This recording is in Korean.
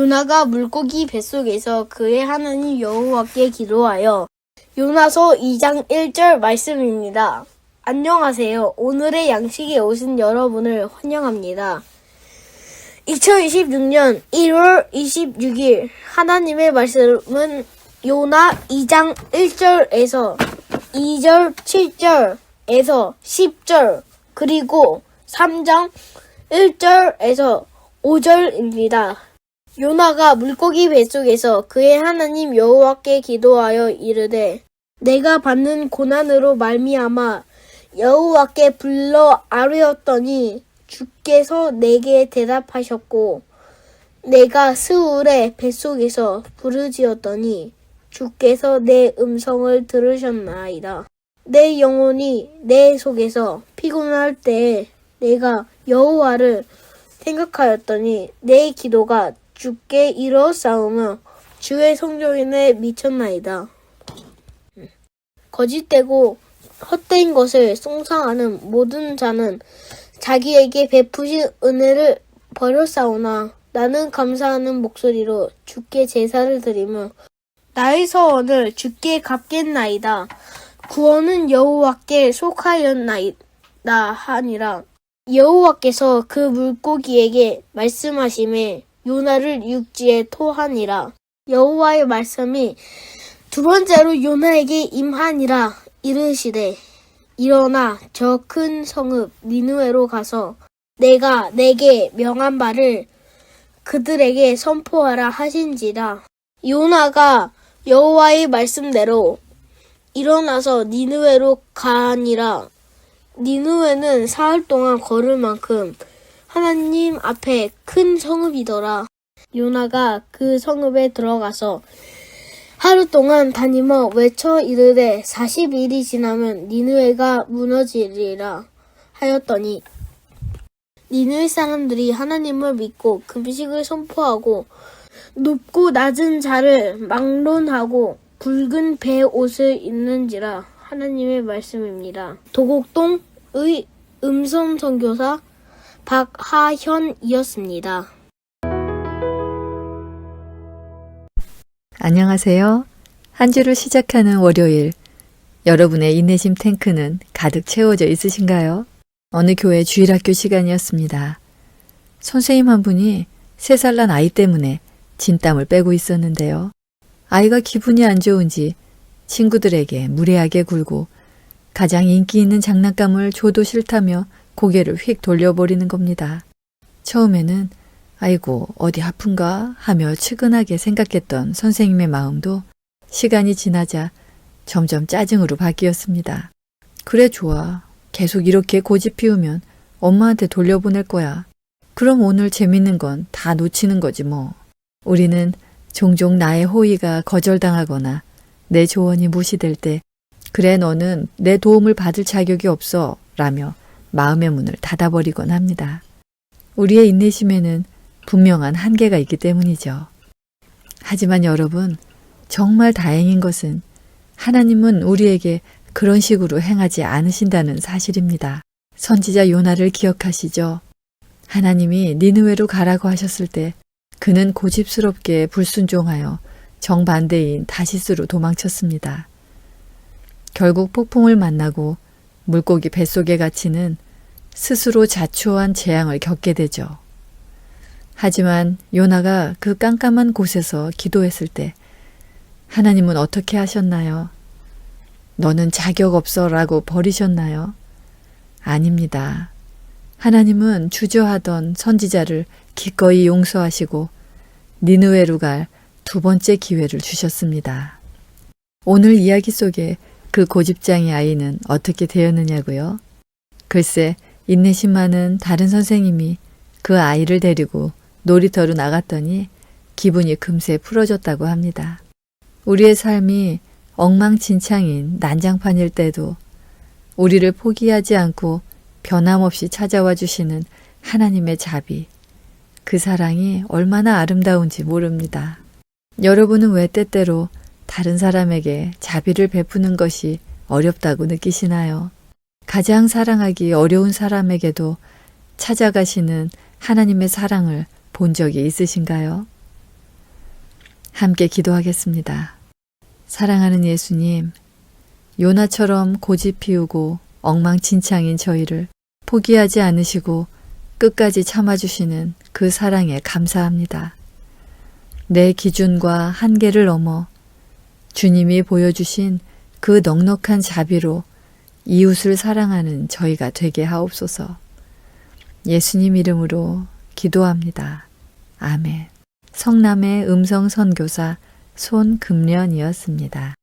요나가 물고기 뱃속에서 그의 하나님 여호와께 기도하여 요나서 2장 1절 말씀입니다. 안녕하세요. 오늘의 양식에 오신 여러분을 환영합니다. 2026년 1월 26일 하나님의 말씀은 요나 2장 1절에서 2절 7절에서 10절 그리고 3장 1절에서 5절입니다. 요나가 물고기 뱃속에서 그의 하나님 여호와께 기도하여 이르되 내가 받는 고난으로 말미암아 여호와께 불러 아뢰었더니 주께서 내게 대답하셨고 내가 스울의 뱃속에서 부르짖었더니 주께서 내 음성을 들으셨나이다. 내 영혼이 내 속에서 피곤할 때에 내가 여호와를 생각하였더니 내 기도가 주께 이루어싸우며 주의 성령에 미쳤나이다. 거짓되고 헛된 것을 송상하는 모든 자는 자기에게 베푸신 은혜를 버렸사오나 나는 감사하는 목소리로 주께 제사를 드리며 나의 서원을 주께 갚겠나이다. 구원은 여호와께 속하였나이다 하니라. 여호와께서 그 물고기에게 말씀하심에 요나를 육지에 토하니라. 여호와의 말씀이 두 번째로 요나에게 임하니라 이르시되 일어나 저 큰 성읍 니누에로 가서 내가 내게 명한 바를 그들에게 선포하라 하신지라 요나가 여호와의 말씀대로 일어나서 니누에로 가니라 니누에는 사흘 동안 걸을 만큼 하나님 앞에 큰 성읍이더라 요나가 그 성읍에 들어가서 하루 동안 다니며 외쳐 이르되 40일이 지나면 니누에가 무너지리라 하였더니 니누의 사람들이 하나님을 믿고 금식을 선포하고 높고 낮은 자를 막론하고 붉은 배 옷을 입는지라 하나님의 말씀입니다. 도곡동의 음성 선교사 박하현이었습니다. 안녕하세요. 한 주를 시작하는 월요일. 여러분의 인내심 탱크는 가득 채워져 있으신가요? 어느 교회 주일학교 시간이었습니다. 선생님 한 분이 세 살 난 아이 때문에 진땀을 빼고 있었는데요. 아이가 기분이 안 좋은지 친구들에게 무례하게 굴고 가장 인기 있는 장난감을 줘도 싫다며 고개를 휙 돌려버리는 겁니다. 처음에는 아이고, 어디 아픈가 하며 측은하게 생각했던 선생님의 마음도 시간이 지나자 점점 짜증으로 바뀌었습니다. 그래, 좋아. 계속 이렇게 고집 피우면 엄마한테 돌려보낼 거야. 그럼 오늘 재밌는 건 다 놓치는 거지 뭐. 우리는 종종 나의 호의가 거절당하거나 내 조언이 무시될 때, 그래, 너는 내 도움을 받을 자격이 없어. 라며 마음의 문을 닫아버리곤 합니다. 우리의 인내심에는 분명한 한계가 있기 때문이죠. 하지만 여러분, 정말 다행인 것은 하나님은 우리에게 그런 식으로 행하지 않으신다는 사실입니다. 선지자 요나를 기억하시죠? 하나님이 니느웨로 가라고 하셨을 때 그는 고집스럽게 불순종하여 정반대인 다시스로 도망쳤습니다. 결국 폭풍을 만나고 물고기 뱃속에 갇히는 스스로 자초한 재앙을 겪게 되죠. 하지만 요나가 그 깜깜한 곳에서 기도했을 때 하나님은 어떻게 하셨나요? 너는 자격 없어 라고 버리셨나요? 아닙니다. 하나님은 주저하던 선지자를 기꺼이 용서하시고 니느웨로 갈 두 번째 기회를 주셨습니다. 오늘 이야기 속에 그 고집장의 아이는 어떻게 되었느냐고요? 글쎄, 인내심 많은 다른 선생님이 그 아이를 데리고 놀이터로 나갔더니 기분이 금세 풀어졌다고 합니다. 우리의 삶이 엉망진창인 난장판일 때도 우리를 포기하지 않고 변함없이 찾아와 주시는 하나님의 자비, 그 사랑이 얼마나 아름다운지 모릅니다. 여러분은 왜 때때로 다른 사람에게 자비를 베푸는 것이 어렵다고 느끼시나요? 가장 사랑하기 어려운 사람에게도 찾아가시는 하나님의 사랑을 본 적이 있으신가요? 함께 기도하겠습니다. 사랑하는 예수님, 요나처럼 고집 피우고 엉망진창인 저희를 포기하지 않으시고 끝까지 참아주시는 그 사랑에 감사합니다. 내 기준과 한계를 넘어 주님이 보여주신 그 넉넉한 자비로 이웃을 사랑하는 저희가 되게 하옵소서. 예수님 이름으로 기도합니다. 아멘. 성남의 음성 선교사 손금련이었습니다.